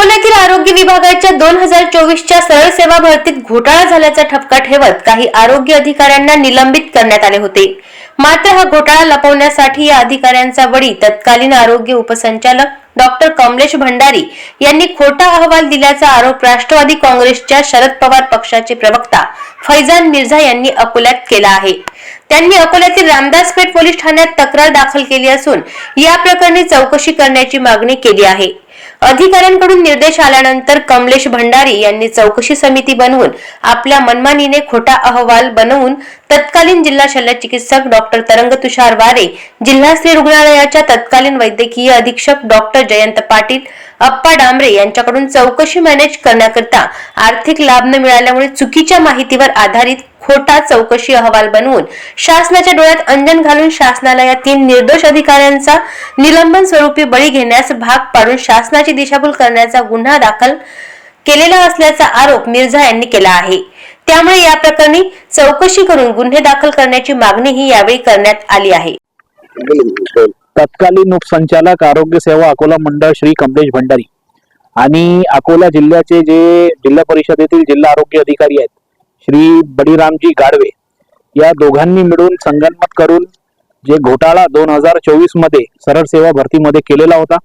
अकोल्यातील आरोग्य विभागाच्या दोन हजार चोवीसच्या सरळ सेवा भरतीत घोटाळा झाल्याचा ठपका ठेवत काही आरोग्य अधिकाऱ्यांना निलंबित करण्यात आले होते. मात्र हा घोटाळा लपवण्यासाठी या अधिकाऱ्यांचा बळी तत्कालीन आरोग्य उपसंचालक डॉक्टर कमलेश भंडारी यांनी खोटा अहवाल दिल्याचा आरोप राष्ट्रवादी काँग्रेसच्या शरद पवार पक्षाचे प्रवक्ता फैजान मिर्झा यांनी अकोल्यात केला आहे. त्यांनी अकोल्यातील रामदासपेठ पोलीस ठाण्यात तक्रार दाखल केली असून या प्रकरणी चौकशी करण्याची मागणी केली आहे. अधिकाऱ्यांकडून निर्देश आल्यानंतर कमलेश भंडारी यांनी चौकशी समिती बनवून आपल्या मनमानीने खोटा अहवाल बनवून तत्कालीन जिल्हा शल्य चिकित्सक डॉक्टर तरंग तुषार वारे जिल्हा स्त्री रुग्णालयाच्या तत्कालीन वैद्यकीय अधीक्षक डॉक्टर जयंत पाटील अप्पा डांबरे यांच्याकडून चौकशी मॅनेज करण्याकरिता आर्थिक लाभ न मिळाल्यामुळे चुकीच्या माहितीवर आधारित खोटा चौकशी अहवाल बनवून शासनाच्या डोळ्यात अंजन घालून शासनाला या तीन निर्दोष अधिकाऱ्यांचा निलंबन स्वरूपी बळी घेण्यास भाग पाडून शासनाची दिशाभूल करण्याचा गुन्हा दाखल केलेला असल्याचा आरोप मिर्झा यांनी केला आहे. त्यामुळे या प्रकरणी चौकशी करून गुन्हे दाखल करण्याची मागणीही यावेळी करण्यात आली आहे. तत्कालीन उपसंचालक आरोग्य सेवा अकोला मंडळ श्री कमलेश भंडारी आणि अकोला जिल्ह्याचे जे जिल्हा परिषदेतील जिल्हा आरोग्य अधिकारी आहेत श्री बळीरामजी गाडवे या दोघांनी मिळून संगनमत करून जे घोटाळा दोन हजार चोवीसमध्ये सरळ सेवा भरतीमध्ये केलेला होता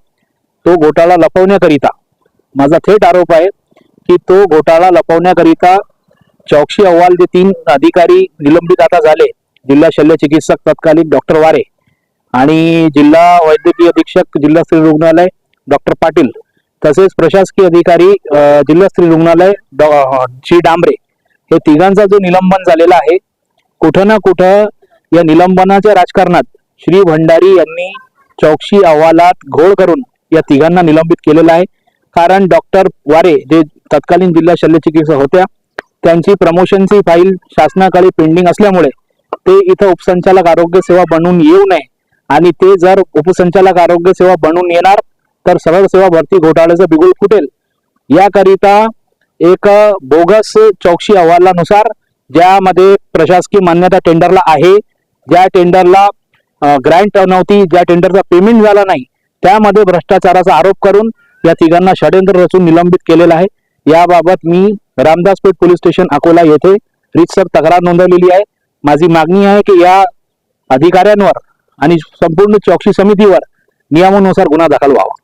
तो घोटाळा लपवण्याकरिता माझा थेट आरोप आहे की तो घोटाळा लपवण्याकरिता चौकशी अहवाल जे तीन अधिकारी निलंबित आता झाले जिल्हा शल्य चिकित्सक तत्कालीन डॉक्टर वारे आणि जिल्हा वैद्यकीय अधीक्षक जिल्हा स्त्री रुग्णालय डॉक्टर पाटील तसेच प्रशासकीय अधिकारी जिल्हा स्त्री रुग्णालय डॉ श्री डांबरे हे तिघांचा जो निलंबन झालेला आहे कुठं ना कुठं या निलंबनाच्या राजकारणात श्री भंडारी यांनी चौकशी अहवालात घोळ करून या तिघांना निलंबित केलेलं आहे. कारण डॉक्टर वारे जे तत्कालीन जिल्हा शल्य चिकित्सक होत्या त्यांची प्रमोशनची फाईल शासनाकडे पेंडिंग असल्यामुळे ते इथं उपसंचालक आरोग्य सेवा बनून येऊ नये. आणि ते जर उपसंचालक आरोग्य सेवा बनवून येणार तर सरळ सेवा भरती घोटाळ्याचं बिगुल फुटेल. याकरिता एक बोगस चौकशी अहवालानुसार ज्यामध्ये प्रशासकीय मान्यता टेंडरला आहे ज्या टेंडरला ग्रँट नव्हती ज्या टेंडरचा पेमेंट झाला नाही त्यामध्ये भ्रष्टाचाराचा आरोप करून या तिघांना षड्यंत्र रचून निलंबित केलेलं आहे. याबाबत मी रामदासपेठ पोलीस स्टेशन अकोला येथे रितसर तक्रार नोंदवलेली आहे. माझी मागणी आहे की या अधिकाऱ्यांवर आणि संपूर्ण चौकशी समितीवर नियमानुसार गुन्हा दाखल व्हावा.